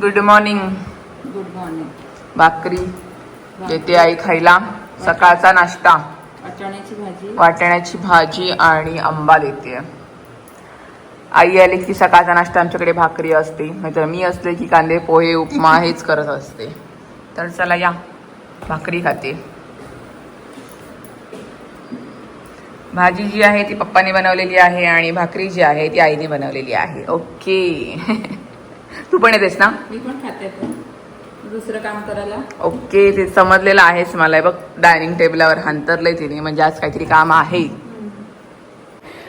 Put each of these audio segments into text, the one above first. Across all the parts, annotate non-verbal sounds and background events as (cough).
Good morning good morning भाकरी देते आई खायला. सकाळचा नाश्ता. वाटाण्याची भाजी. वाटाण्याची भाजी आणि आंबा देते आई आली की सकाळचा नाश्ता आमच्याकडे भाकरी असते. नाहीतर मी असले की कांदे पोहे उपमा हेच करत असते. तर चला या. भाकरी खाते. भाजी जी आहे ती पप्पाने बनवलेली आहे आणि भाकरी जी आहे ती आईने बनवलेली आहे. ओके. (laughs) तू पण येतेस ना? मी पण खाते दुसरं काम करायला. ओके ते समजलेलं आहेच मला. बघ डायनिंग टेबलावर हांतरलंय तिने. म्हणजे आज काहीतरी काम आहे.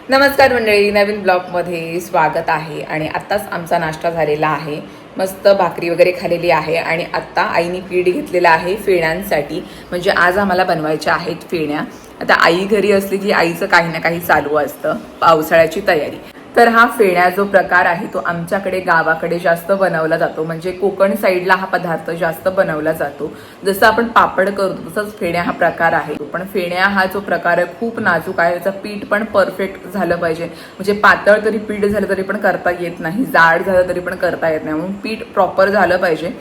नमस्कार मंडळी नवीन ब्लॉगमध्ये स्वागत आहे. आणि आत्ताच आमचा नाश्ता झालेला आहे. मस्त भाकरी वगैरे खाल्लेली आहे. आणि आत्ता आईने पीठ घेतलेलं आहे फेण्यांसाठी म्हणजे आज आम्हाला बनवायच्या आहेत फेण्या आता आई घरी असली की आईचं काही ना काही चालू असतं. पावसाळ्याची तयारी. तर हा फेण्या जो प्रकार आहे तो आमच्याकडे गावाकडे जास्त बनवला जातो. म्हणजे कोकण साईडला हा पदार्थ जास्त बनवला जातो. जसं आपण पापड करतो तसंच फेण्या हा प्रकार आहे. पण फेण्या हा जो प्रकार आहे खूप नाजूक आहे. त्याचं पीठ पण परफेक्ट झालं पाहिजे. म्हणजे पातळ तरी पीठ झालं तरी पण करता येत नाही. जाड झालं तरी पण करता येत नाही. म्हणून पीठ प्रॉपर झालं पाहिजे.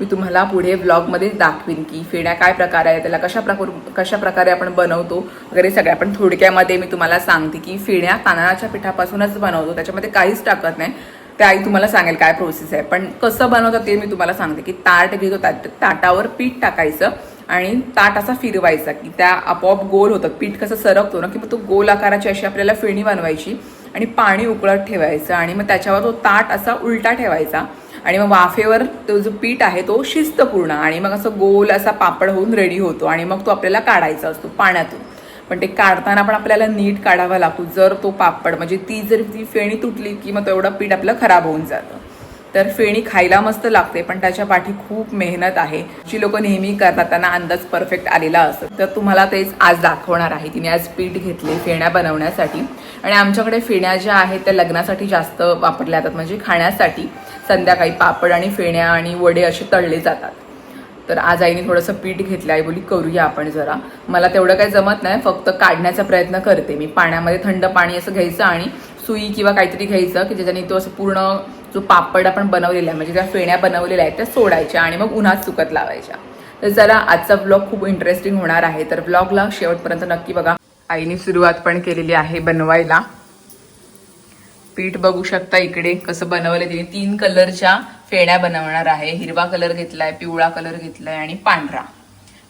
मी तुम्हाला पुढे ब्लॉगमध्ये दाखवीन की फेण्या काय प्रकार आहे त्याला कशा प्रकार कशा प्रकारे आपण बनवतो वगैरे सगळ्या. पण थोडक्यामध्ये मी तुम्हाला सांगते की फेण्या तांदळाच्या पिठापासूनच बनवतो त्याच्यामध्ये काहीच टाकत नाही. ते आई तुम्हाला सांगेल काय प्रोसेस आहे. पण कसं बनवतं ते मी तुम्हाला सांगते की ताट घेतो ताट ताटावर पीठ टाकायचं आणि ताट असा फिरवायचा की त्या आपोआप गोल होतं पीठ कसं सरकतो ना की मग तो गोल आकाराची अशी आपल्याला फेणी बनवायची आणि पाणी उकळत ठेवायचं आणि मग त्याच्यावर तो ताट असा उलटा ठेवायचा. आणि मग वाफेवर तो जो पीठ आहे तो शिस्तपूर्ण आणि मग असं गोल असा पापड होऊन रेडी होतो आणि मग तो आपल्याला काढायचा असतो पाण्यातून. पण ते काढताना पण आपल्याला नीट काढावा लागतो. जर तो पापड म्हणजे ती जर ती फेणी तुटली की मग तेवढं पीठ आपलं खराब होऊन जातं. तर फेणी खायला मस्त लागते पण त्याच्या पाठी खूप मेहनत आहे. जी लोक नेहमी करतात त्यांना अंदाज परफेक्ट आलेला असतो. तर तुम्हाला तेच आज दाखवणार आहे. तिने आज पीठ घेतले फेण्या बनवण्यासाठी. आणि आमच्याकडे फेण्या ज्या आहेत त्या लग्नासाठी जास्त वापरल्या जातात. म्हणजे खाण्यासाठी. संध्याकाळी पापड आणि फेण्या आणि वडे असे तळले जातात. तर आज आईने थोडंसं पीठ घेतलं. आई बोली करूया आपण जरा. मला तेवढं काही जमत नाही फक्त काढण्याचा प्रयत्न करते मी. पाण्यामध्ये थंड पाणी असं घ्यायचं आणि सुई किंवा काहीतरी घ्यायचं की ज्याच्याने तो असं पूर्ण जो पापड आपण बनवलेला आहे म्हणजे त्या फेण्या बनवलेल्या आहेत त्या सोडायच्या आणि मग उन्हात सुकत लावायच्या. तर जरा आजचा ब्लॉग खूप इंटरेस्टिंग होणार आहे. तर ब्लॉगला शेवटपर्यंत नक्की बघा. आईने सुरुवात पण केलेली आहे बनवायला. पीठ बघू शकता इकडे कसं बनवलं तिने. तीन कलरच्या फेण्या बनवणार आहे. हिरवा कलर घेतलाय पिवळा कलर घेतलाय आणि पांढरा.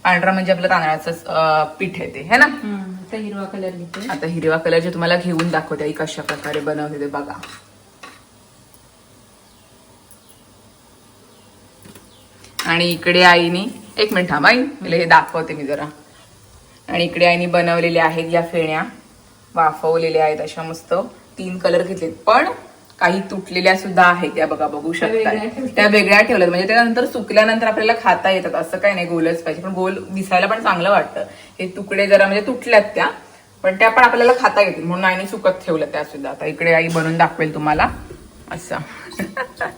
पांढरा म्हणजे आपलं तांदळाचं पीठ आहे ते. है ना? आता हिरवा कलर घेते. आता हिरवा कलरचे तुम्हाला घेऊन दाखवते कशा प्रकारे बनवते ते बघा. आणि इकडे आईने एक मिनिट थांब आई. मला हे दाखवते मी जरा. आणि इकडे आईने बनवलेल्या आहेत या फेण्या. वाफवलेल्या आहेत अशा मस्त. तीन कलर घेतलेत. पण काही तुटलेल्या सुद्धा आहेत. या बघा बघू शकता. त्या वेगळ्या ठेवल्यात. म्हणजे त्यानंतर सुकल्यानंतर आपल्याला खाता येतात. असं काही नाही गोलच पाहिजे. पण गोल दिसायला पण चांगलं वाटतं. हे तुकडे जरा म्हणजे तुटल्यात त्या पण त्या पण आपल्याला खाता येतील. म्हणून आईने सुकत ठेवलं त्या सुद्धा. आता इकडे आई बनवून दाखवेल तुम्हाला. असं. (laughs)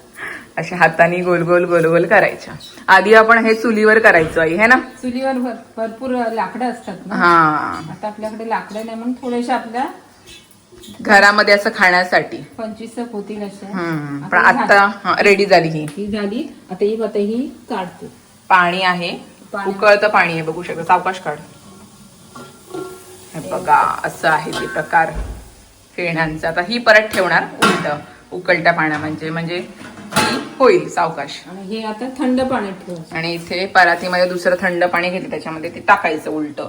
अशा हाताने गोल गोल गोल गोल करायच्या. आधी आपण हे चुलीवर करायचो आई है ना? चुलीवर भर- भरपूर लाकडं असतात हा. आता आपल्याकडे लाकडं नाही म्हणून थोडेसे आपल्या घरामध्ये असं खाण्यासाठी. पंचवीस होतील अशा. पण आता रेडी झाली ही. ही झाली. आता ही आता ही काढते. पाणी आहे. पाणी. उकळतं पाणी आहे बघू शकता. सावकाश काढ. बघा असं आहे ते प्रकार. फेण्यांचा आता ही परत ठेवणार उलट. उकळत्या पाण्या म्हणजे म्हणजे होईल सावकाश. आणि हे आता थंड पाण्यात ठेवायचं. आणि इथे परातीमध्ये दुसरं थंड पाणी घेतलं त्याच्यामध्ये ते टाकायचं उलट.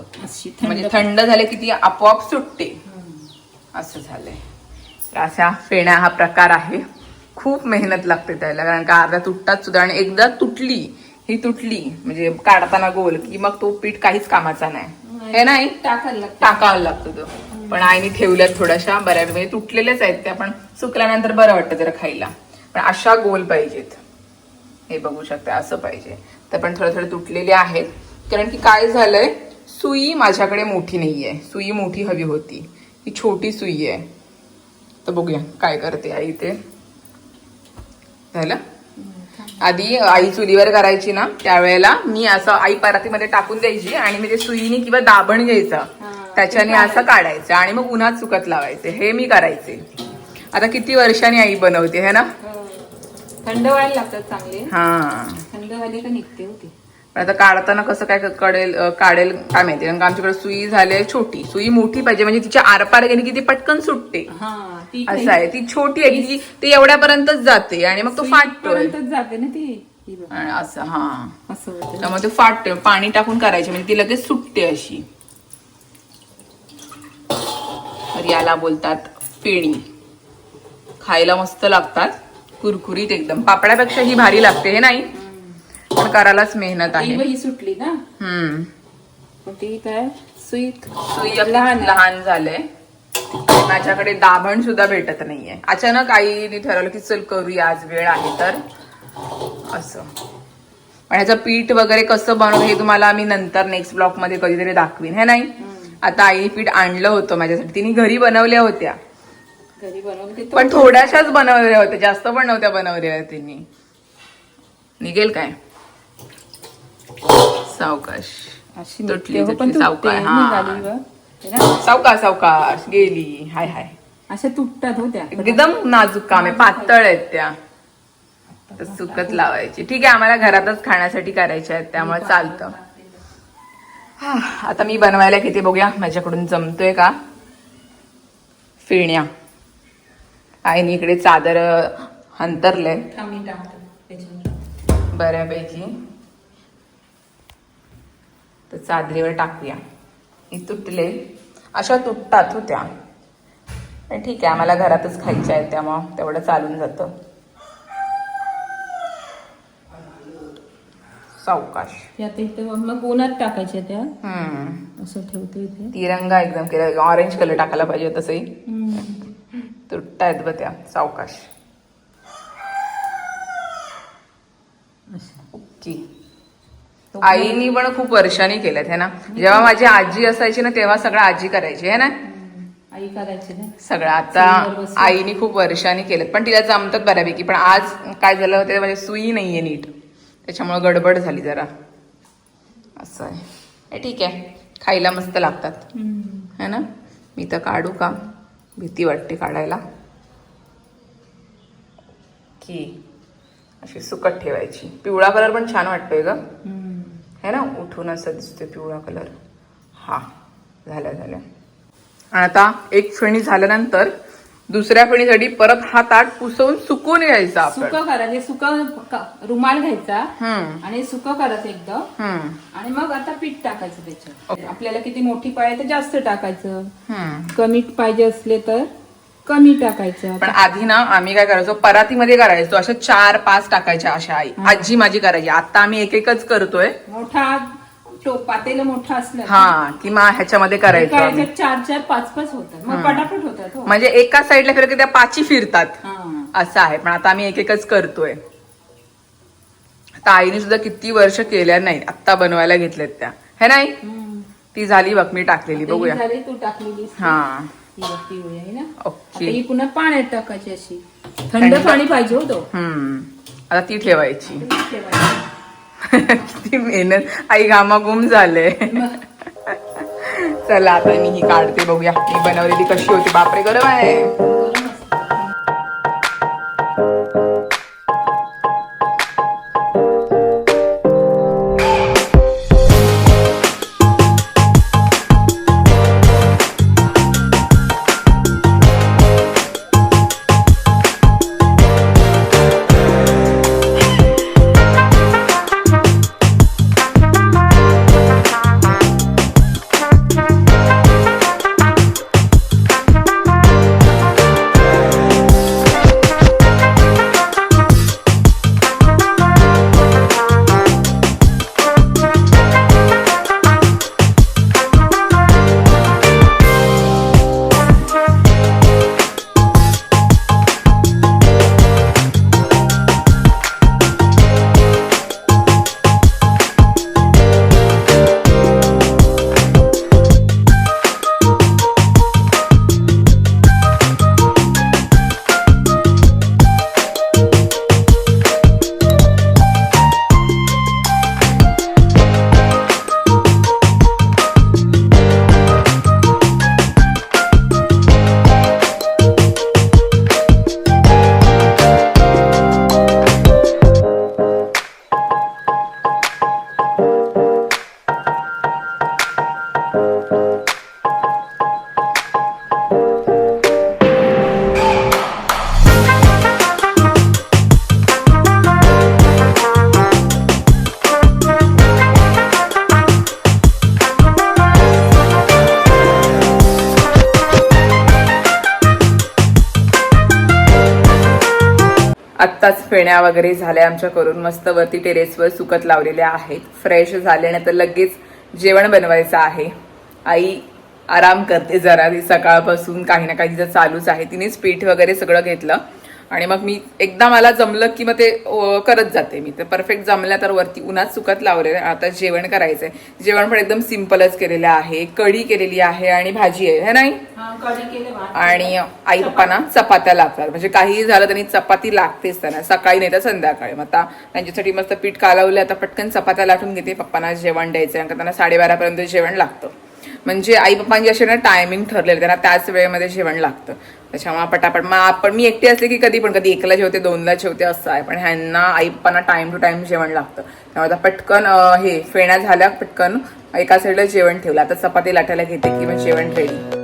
म्हणजे थंड झाले की ती आपोआप सुटते. असं झालंय. तर अशा फेण्या हा प्रकार आहे. खूप मेहनत लागते त्याला कारण का अर्ध्या तुटतात सुद्धा आणि एकदा तुटली ही तुटली म्हणजे काढताना गोल की मग तो पीठ काहीच कामाचा नाही. हे नाही? टाकायला टाकावा लागतो तो. पण आईने ठेवल्यात थोड्याशा बऱ्याच वेळी तुटलेल्याच आहेत त्या पण सुकल्यानंतर बरं वाटतं जरा खायला. पण अशा गोल पाहिजेत. हे बघू शकता असं पाहिजे. तर पण थोडे थोडे तुटलेले आहेत. कारण की काय झालंय? सुई माझ्याकडे मोठी नाहीये. सुई मोठी हवी होती. ही छोटी सुई आहे. तर बघूया काय करते आई ते. झालं? आधी आई चुलीवर करायची ना त्यावेळेला मी असं आई परातीमध्ये टाकून द्यायची आणि मी ते सुईने किंवा दाबण घ्यायचं. त्याच्याने असं काढायचं आणि मग उन्हात सुकत लावायचे. हे मी करायचे. आता किती वर्षांनी आई बनवते है ना? हो. थंड व्हायला लागतात चांगले. हा. थंड झाले का निघते होते पण आता काढताना कसं काय कडेल काढेल काय माहिती. कारण आमच्याकडे सुई झाली छोटी. सुई मोठी पाहिजे. म्हणजे तिच्या आरपार गेली की ती पटकन सुटते. हा ती असं आहे. ती छोटी आहे की ती- ती एवढ्यापर्यंतच जाते आणि मग तो फाटतोय. पर्यंतच जाते ना ती. ही असं हा. असं त्यामुळे ते फाटते पाणी टाकून करायचे. म्हणजे ती लगेच सुटते अशी. तर याला बोलतात फेणी खायला मस्त लागतात. कुरकुरीत एकदम. पापड्यापेक्षा ही भारी लागते. हे नाही. पण करायलाच मेहनत आहे. ही सुटली ना? हम्म. ती काय? स्वीट सुई आपली लहान झालंय. माझ्याकडे दाभण सुद्धा भेटत नाहीये. अचानक आईने ठरवलं की चल करूया आज वेळ आहे तर. असं. पण ह्याचं पीठ वगैरे कसं बनवलं हे तुम्हाला मी नंतर नेक्स्ट ब्लॉकमध्ये कधीतरी दाखवीन. हे नाही? आता आईने पीठ आणलं होतं माझ्यासाठी. तिने घरी बनवल्या होत्या. पण थोड्याशाच बनवलेल्या होत्या. जास्त पण नव्हत्या बनवलेल्या तिने. निघेल काय? सावकाश. अशी तुटली, सावकाश, हा. सावकाश सावकाश गेली. हाय हाय. अशा तुटतात होत्या एकदम नाजूक काम आहे पातळ आहेत त्या. तर सुकत लावायची. ठीक आहे आम्हाला घरातच खाण्यासाठी करायच्या आहेत त्यामुळे चालतं. हा, आता मी बनवायला किती बघूया. माझ्याकडून जमतोय का? फिरण्या. आईने इकडे चादर अंतरलंय. बऱ्यापैकी. तर चादरीवर टाकूया. ही तुटले. अशा तुटतात होत्या. पण ठीक आहे आम्हाला घरातच खायच्या आहेत त्यामुळं तेवढं चालून जातं. सावकाश. यात इथे मग उन्हात टाकायच्या त्या. असं ठेवते इथे. तिरंगा एकदम केला. ऑरेंज कलर टाकायला पाहिजे तसंही. तुटतायत ब त्या. सावकाश. ओके. आईनी पण खूप वर्षांनी केल्यात है ना? जेव्हा माझी आजी असायची ना तेव्हा सगळं आजी करायची है ना? आई करायची ना? सगळं आता. आईनी खूप वर्षांनी केलं पण तिला जमतात बऱ्यापैकी पण आज काय झालं होतं म्हणजे सुई नाहीये नीट. त्याच्यामुळे गडबड झाली जरा. असं आहे. हे ठीक आहे. खायला मस्त लागतात. है ना? मी तर काढू का भीती वाटते काढायला. की अशी सुकट ठेवायची. पिवळा कलर पण छान वाटतोय ग. है ना? उठून असं दिसतोय पिवळा कलर हा झालं झालं. आणि आता एक फेणी झाल्यानंतर दुसऱ्या फेणीसाठी परत हा ताट पुसवून सुकून घ्यायचा सुकं करायचं सुकं क- रुमाल घ्यायचा हम्म. आणि सुकं करायचं एकदम. हम्म. आणि मग आता पीठ टाकायचं त्याच्यात. आपल्याला किती मोठी पाहिजे तर जास्त टाकायचं. हम्म. कमी पाहिजे असले तर कमी टाकायचं पण आधी ना आम्ही काय करायचो परातीमध्ये करायचो अशा चार पाच टाकायच्या अशा आई. आजी माझी करायची. आता आम्ही एक एकच करतोय. मोठा तो पातेला मोठा असला हा की मग ह्याच्यामध्ये करायचो चार चार पाच पाच होतात. मग पटापट होतात हो. म्हणजे एका साईडला फिरलं की त्या पाची फिरतात. हा. असं आहे. पण आता आम्ही एक एकच करतोय. आता आईने सुद्धा किती वर्ष केल्या नाही आत्ता बनवायला घेतल्यात त्या. हे नाही. ती झाली बघ मी टाकलेली. आता ही बघूया. झाली तू पिवळी आहे ना? आता ओके ही पुन्हा पाण्यात टाकायची अशी. थंड पाणी पाहिजे होतो हम्म. आता ती ठेवायची. किती मेहनत. आई घामाघूम झाले. चला आता मी ही काढते बघूया. मी बनवलेली कशी होती. बापरे गरम आहे. आत्ताच फेण्या वगैरे झाल्या आमच्या करून मस्त वरती टेरेसवर सुकत लावलेल्या आहेत. फ्रेश झाल्यानंतर लगेच जेवण बनवायचं आहे. आई आराम करते जरा ती सकाळपासून काही ना काही तिचं चालूच आहे. तिनेच पीठ वगैरे सगळं घेतलं. आणि मग मी एकदा मला जमलं की मग ते करत जाते मी. तर परफेक्ट जमल्या तर वरती उन्हात सुकत लावलेलं आहे. आता जेवण करायचंय. जेवण पण एकदम सिम्पलच केलेलं आहे. कढी केलेली आहे आणि भाजी आहे. है नाही? हा आणि आई पप्पांना चपात्या लागतात. म्हणजे काही झालं त्यांनी चपाती लागतेच त्यांना. सकाळी नाही तर संध्याकाळी. मग आता त्यांच्यासाठी मस्त पीठ कालवलं आता पटकन चपात्या लाटून घेते. पप्पांना जेवण द्यायचं का त्यांना साडेबारापर्यंत जेवण लागतं. म्हणजे आई पप्पांची अशी ना टायमिंग ठरलेलं. त्यांना त्याच वेळेमध्ये जेवण लागतं. त्याच्यामुळे पटापट. मग आपण मी एकटी असले की कधी पण कधी एकला जेवते दोनला जेवते असं आहे. पण ह्यांना आईप्पांना टाइम टू टाइम जेवण लागतं. त्यामुळे आता पटकन हे फेण्या झाल्या पटकन एका साईडला जेवण ठेवलं. आता चपाती लाटायला घेते की मग जेवण रेडी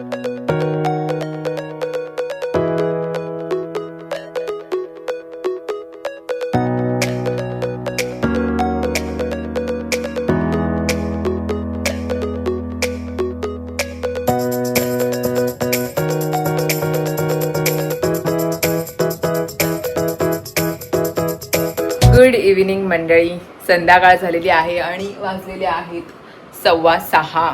संध्याकाळ झालेली आहे आणि वाजलेले आहेत सव्वा सहा.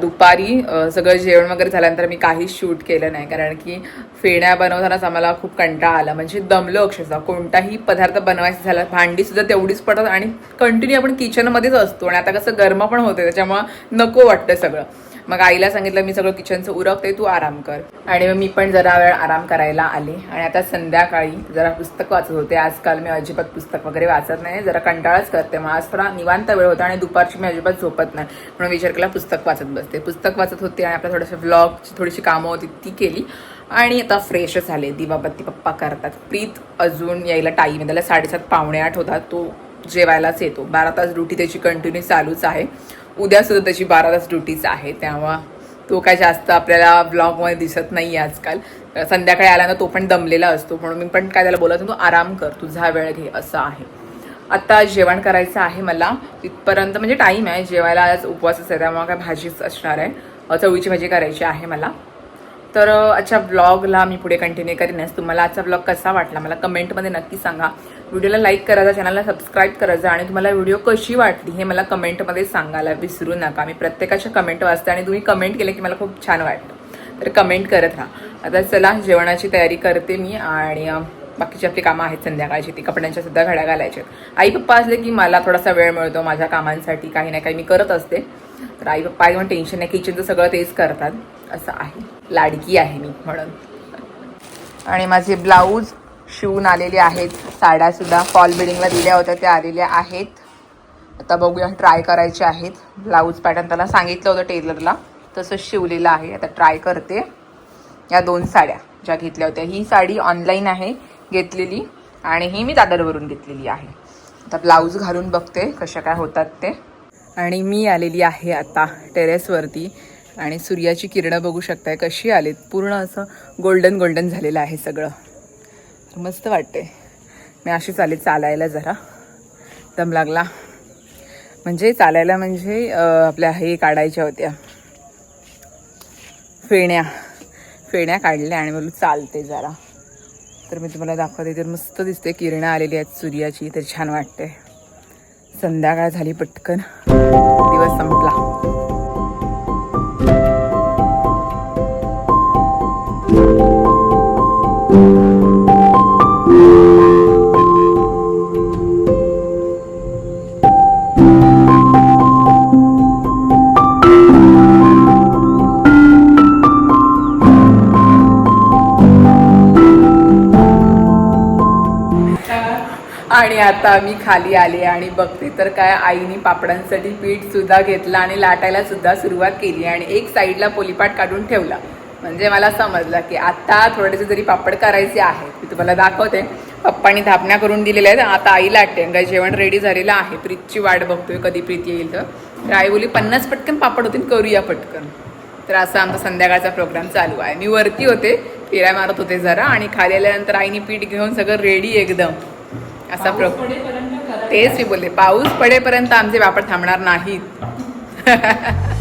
दुपारी सगळं जेवण वगैरे झाल्यानंतर मी काहीच शूट केलं नाही कारण की फेण्या बनवतानाच आम्हाला खूप कंटाळा आला. म्हणजे दमलो अक्षरशः. कोणताही पदार्थ बनवायचा झाला भांडीसुद्धा तेवढीच पडतात आणि कंटिन्यू आपण किचनमध्येच असतो आणि आता कसं गरम पण होते त्याच्यामुळं नको वाटतं सगळं. मग आईला सांगितलं मी सगळं किचनचं उरकते तू आराम कर. आणि मग मी पण जरा वेळ आराम करायला आले. आणि आता संध्याकाळी जरा पुस्तक वाचत होते. आजकाल मी अजिबात पुस्तक वगैरे वाचत नाही. जरा कंटाळाच करते. मग आज थोडा निवांत वेळ होता आणि दुपारची मी अजिबात झोपत नाही. म्हणून विचार केला पुस्तक वाचत बसते. पुस्तक वाचत होते आणि आपल्या थोडंसं व्लॉगची थोडीशी कामं होती ती केली. आणि आता फ्रेश झाले. दिवाबत्ती पप्पा करतात. प्रीत अजून यायला टाईम आहे. त्याला साडेसात पावणे आठ होतात. तो जेवायलाच येतो. बारा तास ड्युटी त्याची कंटिन्यू चालूच आहे. उद्यासुद्धा त्याची बारा तास ड्युटीच आहे तेव्हा तो काय जास्त आपल्याला ब्लॉगमध्ये दिसत नाही आहे आजकाल संध्याकाळी आल्यानं तो पण दमलेला असतो. म्हणून मी पण काय त्याला बोलत तू आराम कर तुझा वेळ घे असं आहे. आत्ता जेवण करायचं आहे मला. तिथपर्यंत म्हणजे टाईम आहे. जेवायला आज उपवासच आहे त्यामुळे काय भाजीच असणार आहे. चवळीची भाजी करायची आहे मला. तर अच्छा आजच्या ब्लॉगला मी पुढे कंटिन्यू करीनच. तुम्हाला आजचा ब्लॉग कसा वाटला मला कमेंटमध्ये नक्की सांगा. व्हिडिओला लाईक करायचा चॅनलला सबस्क्राईब करायचा आणि तुम्हाला व्हिडिओ कशी वाटली हे मला कमेंटमध्ये सांगायला विसरू नका. मी प्रत्येकाच्या कमेंट वाचते आणि तुम्ही कमेंट केले की मला खूप छान वाटतं. तर कमेंट करत राहा. आता चला जेवणाची तयारी करते मी आणि बाकीची आपली कामं आहेत संध्याकाळची. ती कपड्यांच्या सुद्धा घड्या घालायच्या आई पप्पा असले की मला थोडासा वेळ मिळतो माझ्या कामांसाठी. काही ना काही मी करत असते. तर आई पप्पा पण टेन्शन नाही. किचनचं सगळं तेच करतात. असं आहे. लाडकी आहे मी म्हणून. आणि माझे ब्लाऊज शिवून आलेले आहेत. साड्यासुद्धा फॉल बिडिंगला दिल्या होत्या त्या आलेल्या आहेत. आता बघूया ट्राय करायचे आहेत. ब्लाऊज पॅटर्न त्याला सांगितलं होतं टेलरला तसं शिवलेलं आहे. आता ट्राय करते. या दोन साड्या ज्या घेतल्या होत्या. ही साडी ऑनलाईन आहे घेतलेली आणि ही मी दादरवरून घेतलेली आहे. आता ब्लाऊज घालून बघते कशा काय होतात ते. आणि मी आलेली आहे आता टेरेसवरती आणि सूर्याची किरणं बघू शकताय कशी आलीत. पूर्ण असं गोल्डन गोल्डन झालेलं आहे सगळं. मस्त वाटते मी अशीच आले चालायला जरा. दम लागला. म्हणजे चालायला म्हणजे आपल्या हे काढायच्या होत्या. फेण्या. फेण्या काढल्या आणि मला चालते जरा. तर मी तुम्हाला दाखवते तर मस्त दिसते किरणं आलेली आहेत सूर्याची तर छान वाटते संध्याकाळ झाली पटकन. दिवस संप आता मी खाली आले आणि बघते तर काय आईने पापडांसाठी पीठ सुद्धा घेतलं आणि लाटायला सुद्धा सुरुवात केली आणि एक साईडला पोलीपाट काढून ठेवला. म्हणजे मला समजलं की आता थोडेसे जरी पापड करायचे आहेत मी तुम्हाला दाखवते. पप्पानी धापण्या करून दिलेल्या आहेत. आता आई लाटते काय जेवण रेडी झालेलं आहे. प्रीतची वाट बघतोय कधी प्रीत येईल तर. आई बोली पन्नास पटकन पापड होतील करूया पटकन. तर असा आमचा संध्याकाळचा प्रोग्राम चालू आहे. मी वरती होते फिराय मारत होते जरा आणि खाली आल्यानंतर आईने पीठ घेऊन सगळं रेडी एकदम. असा प्रो तेच मी बोलले पाऊस पडेपर्यंत आमचे वापर थांबणार नाहीत. (laughs)